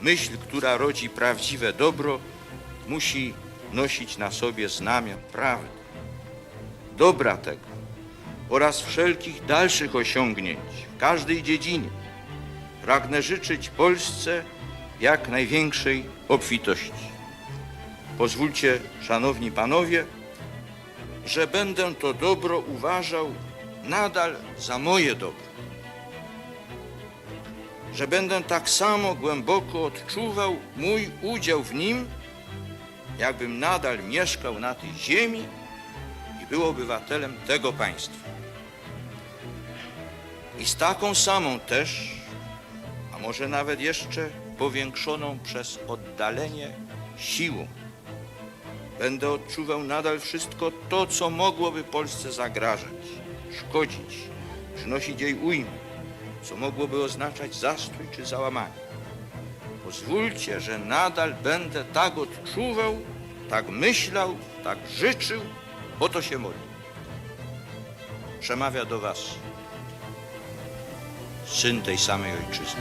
Myśl, która rodzi prawdziwe dobro, musi nosić na sobie znamię prawdy, dobra tego oraz wszelkich dalszych osiągnięć w każdej dziedzinie. Pragnę życzyć Polsce jak największej obfitości. Pozwólcie, szanowni panowie, że będę to dobro uważał nadal za moje dobro. Że będę tak samo głęboko odczuwał mój udział w nim, jakbym nadal mieszkał na tej ziemi i był obywatelem tego państwa. I z taką samą też, a może nawet jeszcze powiększoną przez oddalenie siłą, będę odczuwał nadal wszystko to, co mogłoby Polsce zagrażać, szkodzić, przynosić jej ujmę, co mogłoby oznaczać zastój czy załamanie. Pozwólcie, że nadal będę tak odczuwał, tak myślał, tak życzył, bo to się modli. Przemawia do Was syn tej samej ojczyzny.